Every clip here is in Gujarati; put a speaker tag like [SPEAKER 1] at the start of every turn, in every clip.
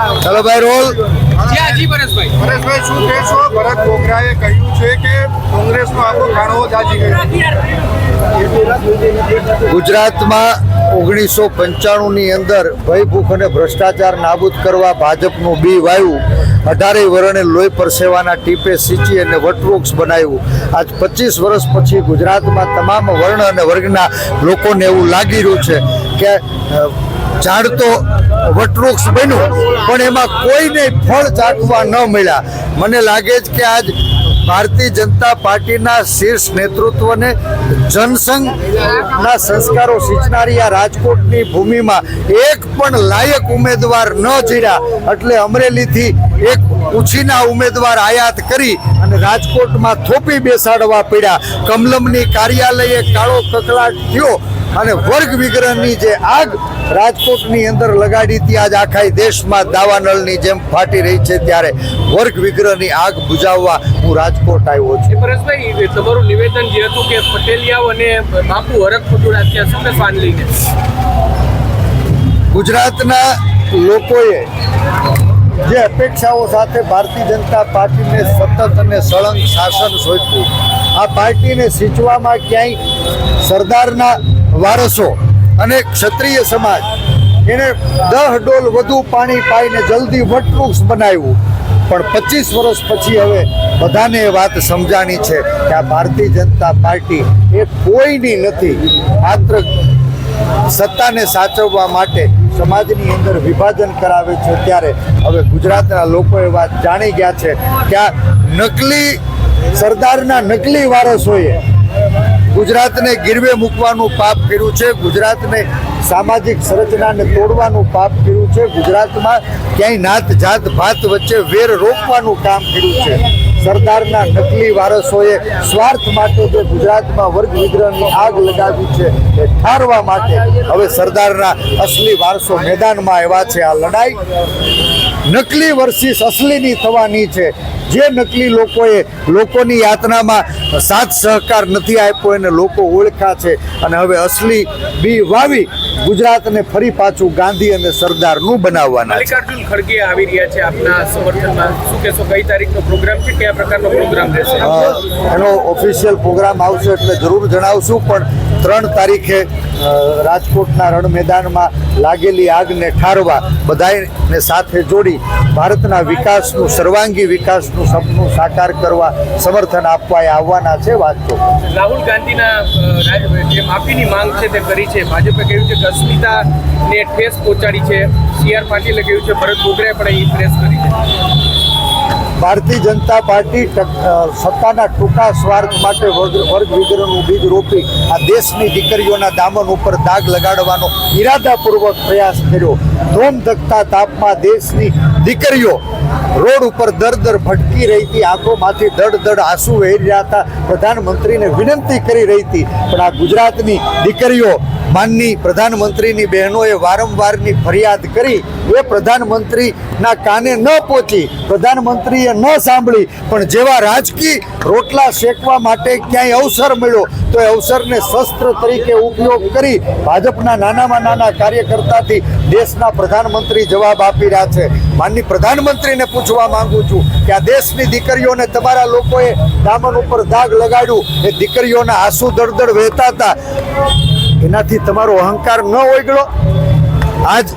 [SPEAKER 1] ચાલો ભાઈ રોલ.
[SPEAKER 2] જી પરેશભાઈ.
[SPEAKER 3] પરેશભાઈ શું કહેશો? ભરત બોગરાએ કહ્યું છે કે કોંગ્રેસનો આખો ખાણો જાજી ગયો.
[SPEAKER 1] ગુજરાતમાં ઓગણીસો પંચાણુંની અંદર ભયભૂખ અને ભ્રષ્ટાચાર નાબૂદ કરવા ભાજપનું બી વાયું. અઢારેય વર્ણે લોહી પરસેવાના ટીપે સિંચી અને વટવૃક્ષ બનાવ્યું. આજ પચીસ વર્ષ પછી ગુજરાતમાં તમામ વર્ણ અને વર્ગના લોકોને એવું લાગી રહ્યું છે કે ઝાડ તો વટવૃક્ષ બન્યું, પણ એમાં કોઈને ફળ ચાખવા ન મળ્યા. મને લાગે છે કે આજ ભારતીય જનતા પાર્ટીના શીર્ષ નેતૃત્વને જનસંઘના સંસ્કારો સિંચનારી આ રાજકોટની ભૂમિમાં એક પણ લાયક ઉમેદવાર ન જીડ્યા એટલે અમરેલીથી એક ઉછીના ઉમેદવાર આયાત કરી અને રાજકોટમાં થોપી બેસાડવા પડ્યા. કમલમની કાર્યાલયે કાળો કકળાટ થયો. અને વર્ગ વિગ્રહની જે આગ રાજકોટની અંદર લગાડી હતી આજ આખા દેશમાં દાવાનળની જેમ ફાટી રહી છે ત્યારે વર્ગ વિગ્રહની આગ બુજાવવા હું રાજકોટ આવ્યો છું.
[SPEAKER 2] પરેશભાઈ તમારું નિવેદન જે હતું કે પટેલિયાઓ અને બાપુ હરક પટોળા ત્યાં શું શ્વાન લઈને.
[SPEAKER 1] ગુજરાતના લોકોએ જે અપેક્ષાઓ સાથે ભારતીય જનતા પાર્ટીને સતત અને સળંગ શાસન સોંપ્યું. આ પાર્ટીને સિંચવામાં ક્યાંય સરદારના વારસો અને ક્ષત્રિય સમાજ એને દહ ડોલ વધુ પાણી પાઈને જલ્દી વટવૃક્ષ બનાવ્યું. પણ પચીસ વર્ષ પછી હવે બધાને વાત સમજાણી છે કે આ ભારતીય જનતા પાર્ટી એ કોઈની નથી, માત્ર સત્તાને સાચવવા માટે સમાજની અંદર વિભાજન કરાવે છે ત્યારે હવે ગુજરાતના લોકો એ વાત જાણી ગયા છે કે આ નકલી, સરદારના નકલી વારસોએ ગુજરાતને ગીરવે મૂકવાનું પાપ કર્યું છે, ગુજરાતને સામાજિક સંરચનાને તોડવાનું પાપ કર્યું છે, ગુજરાતમાં ક્યાંય નાત જાત ભાત વચ્ચે વેર રોકવાનું કામ કર્યું છે. સરદારના નકલી વારસોએ સ્વાર્થ માટે જે ગુજરાતમાં વર્ગ વિગ્રહની આગ લગાવી છે એ ઠારવા માટે હવે સરદારના અસલી વારસો મેદાનમાં આવ્યા છે. આ લડાઈ નકલી વર્ષિસ અસલીની થવાની છે. જે નકલી લોકોએ લોકોની યાતનામાં સાથ સહકાર નથી આપ્યો એને લોકો ઓળખા છે અને હવે અસલી બી વાવી ગુજરાતને ફરી પાછું ગાંધી અને સરદારનું બનાવવાના
[SPEAKER 2] મલ્લિકાર્જુન ખડગે આવી રહ્યા છે આપના સમર્થનમાં. શું કહેશો કઈ તારીખનો પ્રોગ્રામ છે? કયા પ્રકારનો પ્રોગ્રામ રહેશે?
[SPEAKER 1] એનો ઓફિશિયલ પ્રોગ્રામ આવશે એટલે જરૂર જણાવશું પણ ત્રણ તારીખે રાજકોટના રણ મેદાનમાં લાગેલી આગને ઠારવા બધાને સાથે જોડી ભારતના વિકાસનું સર્વાંગી વિકાસનું સપનું સાકાર કરવા સમર્થન આપવા એ આવવાના છે વાંચો
[SPEAKER 2] રાહુલ ગાંધીના જે માફીની માંગ છે તે કરી છે. ભાજપે કહ્યું છે કે અસ્મિતાને ઠેસ પહોંચાડી છે. સી આર પાટીલે કહ્યું છે ભરત બોગરાએ પણ એ પ્રેસ કરી છે.
[SPEAKER 1] ભારતીય જનતા પાર્ટી સત્તાના ટૂંકા સ્વાર્થ માટે વર્ગ વર્ગ વિગ્રહનું બીજ રોપી આ દેશની દીકરીઓના દામન ઉપર દાગ લગાડવાનો ઈરાદાપૂર્વક પ્રયાસ કર્યો. ધોમ ધકતા તાપમાં દેશની દીકરીઓ રોડ ઉપર દર દર ભટકી રહી હતી, આંખોમાંથી દડ દડ આંસુ વહી રહ્યા હતા. પ્રધાનમંત્રીને વિનંતી કરી રહી હતી, પણ આ ગુજરાતની દીકરીઓ માનની પ્રધાનમંત્રીની બહેનોએ વારંવારની ફરિયાદ કરી. એ પ્રધાનમંત્રીના કાને ન પહોંચી. પ્રધાનમંત્રીએ ન સાંભળી. પણ જેવા રાજકીય રોટલા શેકવા માટે ક્યાંય અવસર મળ્યો, તો એ અવસરને શસ્ત્ર તરીકે ઉપયોગ કરી ભાજપના નાનામાં નાના કાર્યકર્તાથી દેશના પ્રધાનમંત્રી જવાબ આપી રહ્યા છે. માનની પ્રધાનમંત્રીને પૂછવા માંગુ છું કે આ દેશની દીકરીઓને તમારા લોકોએ દામન ઉપર દાગ લગાડ્યું. એ દીકરીઓના આંસુ દળદળ વહેતા હતા. એનાથી તમારો અહંકાર ન ઓગળો. આજ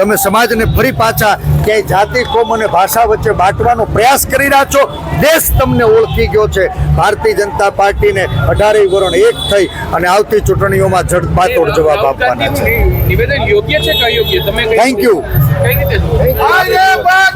[SPEAKER 1] તમે સમાજને ફરી પાછા ક્યાંય જાતિ કોમ અને ભાષા વચ્ચે બાંટવાનો પ્રયાસ કરી રહ્યા છો. દેશ તમને ઓળખી ગયો છે. ભારતીય જનતા પાર્ટીને અઢારેય વરણ એક થઈ અને આવતી ચૂંટણીઓમાં જડબાતોડ જવાબ આપવાના છે.
[SPEAKER 2] નિવેદન યોગ્ય છે કે અયોગ્ય? તમે થેન્ક
[SPEAKER 1] Thank